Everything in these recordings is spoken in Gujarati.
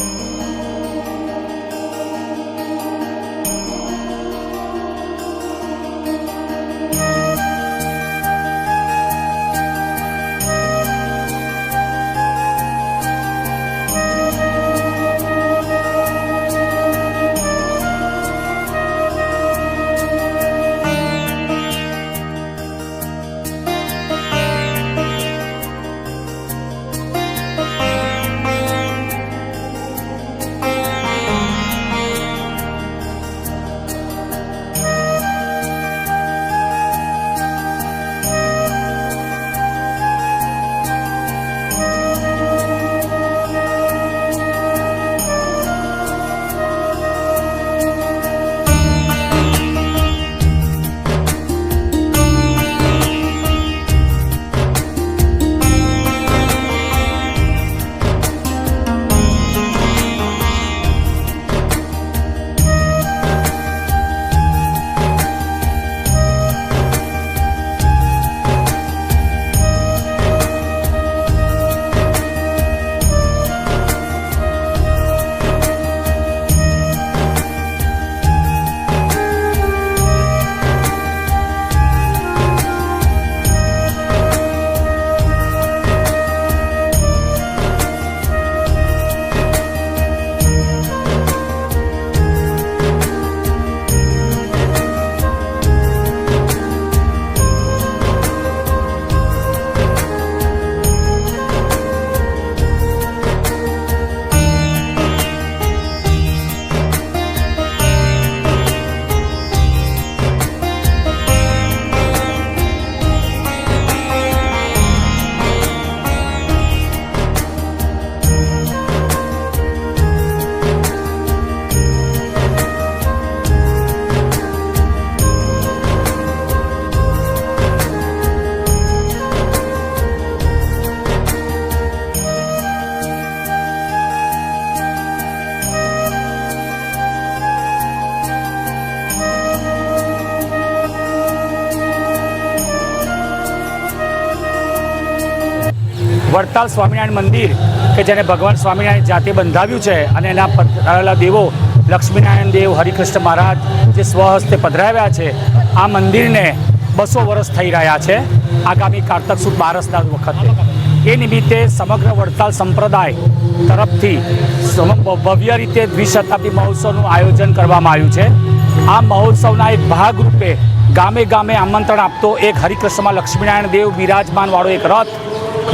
you વડતાલ સ્વામિનારાયણ મંદિર, કે જેને ભગવાન સ્વામિનારાયણ જાતે બંધાવ્યું છે, અને એના પધરાવેલા દેવો લક્ષ્મીનારાયણ દેવ, હરિકૃષ્ણ મહારાજ જે સ્વહસ્તે પધરાવ્યા છે, આ મંદિરને બસો વર્ષ થઈ રહ્યા છે, આગામી કારતક સુદ બારસના વખતે. એ નિમિત્તે સમગ્ર વડતાલ સંપ્રદાય તરફથી ભવ્ય રીતે દ્વિશતાબ્દી મહોત્સવનું આયોજન કરવામાં આવ્યું છે. આ મહોત્સવના એક ભાગરૂપે ગામે ગામે આમંત્રણ આપતો એક હરિકૃષ્ણમાં લક્ષ્મીનારાયણ દેવ બિરાજમાનવાળો એક રથ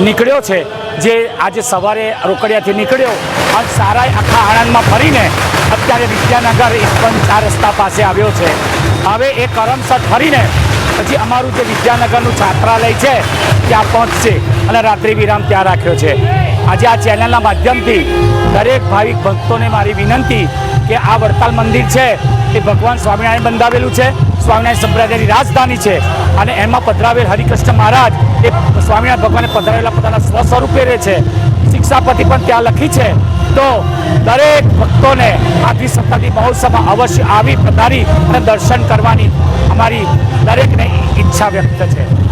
નીકળ્યો છે, જે આજે સવારે રોકડિયાથી નીકળ્યો. આજ સારા આખા આણંદમાં ફરીને અત્યારે વિદ્યાનગર ઇસ્કોન ચાર રસ્તા પાસે આવ્યો છે. હવે એ કરમસદ ફરીને પછી અમારું જે વિદ્યાનગરનું છાત્રાલય છે, ત્યાં પહોંચશે અને રાત્રિ વિરામ ત્યાં રાખ્યો છે. આજે આ ચેનલના માધ્યમથી દરેક ભાવિક ભક્તોને મારી વિનંતી કે આ વડતાલ મંદિર છે, એ ભગવાન સ્વામિનારાયણ બંધાવેલું છે. સ્વામિનારાયણ સંપ્રદાયની રાજધાની છે. અને એમાં પધરાવેલ હરિકૃષ્ણ મહારાજ એ સ્વામિનારાયણ ભગવાને પધરાવેલા પોતાના સ્વ સ્વરૂપે રહે છે. શિક્ષાપતિ પણ ત્યાં લખી છે. તો દરેક ભક્તોને આ દ્વિસપ્તાહી મહોત્સવમાં અવશ્ય આવી પધારી અને દર્શન કરવાની અમારી દરેકને ઈચ્છા વ્યક્ત છે.